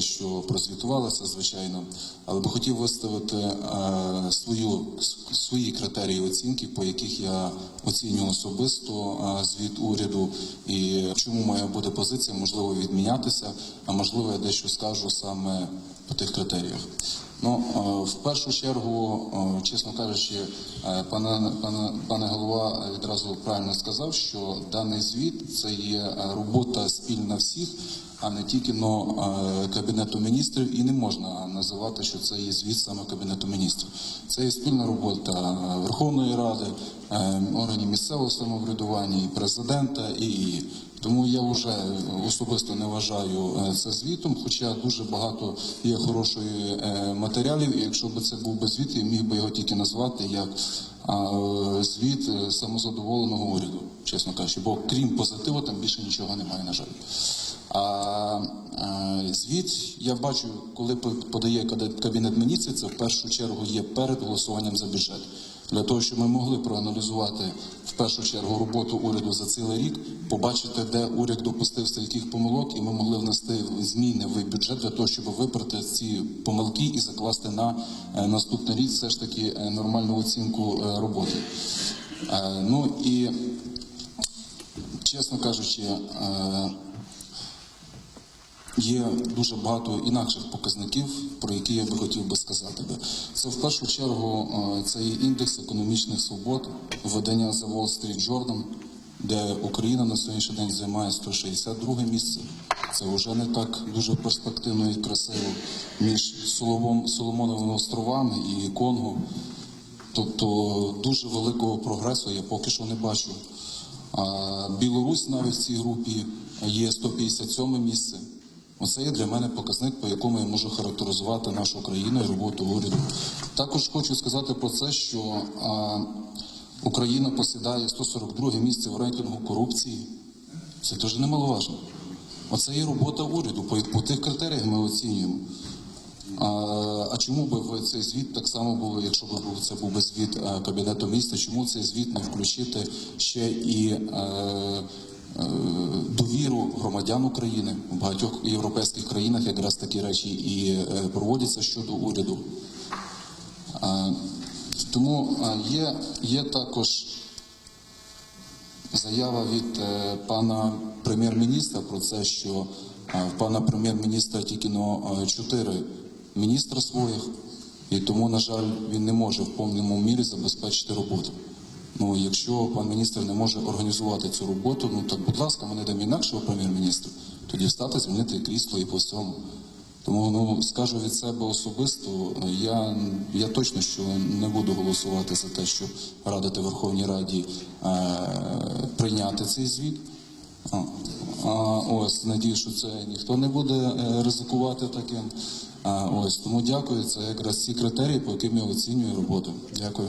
що прозвітувалася, звичайно, але би хотів виставити е, свою, свої критерії оцінки, по яких я оцінюю особисто е, звіт уряду, і чому моя буде позиція, можливо, відмінятися, а можливо, я дещо скажу саме по тих критеріях. Ну, е, в першу чергу, е, чесно кажучи, е, пане, пане, пане голова відразу правильно сказав, що даний звіт це є робота спільна всіх, а не тільки но, Кабінету міністрів, і не можна називати, що це є звіт саме Кабінету міністрів. Це є спільна робота Верховної Ради, органів місцевого самоврядування, і президента і. Тому я вже особисто не вважаю е, це звітом, хоча дуже багато є хорошої е, матеріалів. І якщо б це був би звіт, я міг би його тільки назвати як е, звіт е, самозадоволеного уряду, чесно кажучи, бо крім позитиву, там більше нічого немає, на жаль. А е, звіт я бачу, коли подає кабінет міністрів, це в першу чергу є перед голосуванням за бюджет. Для того, щоб ми могли проаналізувати в першу чергу роботу уряду за цілий рік, побачити, де уряд допустився яких помилок, і ми могли внести зміни в бюджет для того, щоб виправити ці помилки і закласти на е, наступний рік все ж таки е, нормальну оцінку е, роботи. Ну і чесно кажучи, Є дуже багато інакших показників, про які я би хотів би сказати. Це в першу чергу е, це є індекс економічних свобод, видання The Wall Street Journal, де Україна на сьогоднішній день займає 162 місце. Це вже не так дуже перспективно і красиво між Соломон, Соломоновими островами і Конго. Тобто дуже великого прогресу я поки що не бачу. А Білорусь навіть в цій групі є 157 місце. Оце є для мене показник, по якому я можу характеризувати нашу країну і роботу уряду. Також хочу сказати про це, що а, Україна посідає 142 місце в рейтингу корупції. Це теж немаловажно. Оце є робота уряду. По, по тих критеріях ми оцінюємо. А, а чому би цей звіт так само було, якщо б це був би звіт Кабінету міністрів, чому цей звіт не включити ще і е, громадян України в багатьох європейських країнах якраз такі речі і е, проводяться щодо уряду. Тому є, є також заява від е, пана прем'єр-міністра про це, що в пана прем'єр-міністра тільки е, чотири міністра своїх, і тому, на жаль, він не може в повному мірі забезпечити роботу. Ну, якщо пан міністр не може організувати цю роботу, ну так, будь ласка, ми не дамо інакшого прем'єр-міністра, тоді встати, змінити крісло і по всьому. Тому ну скажу від себе особисто, я, я точно що не буду голосувати за те, щоб радити Верховній Раді е, прийняти цей звіт. А ось надію, що це ніхто не буде е, ризикувати таким. А, ось тому дякую. Це якраз ці критерії, по яким я оцінюю роботу. Дякую.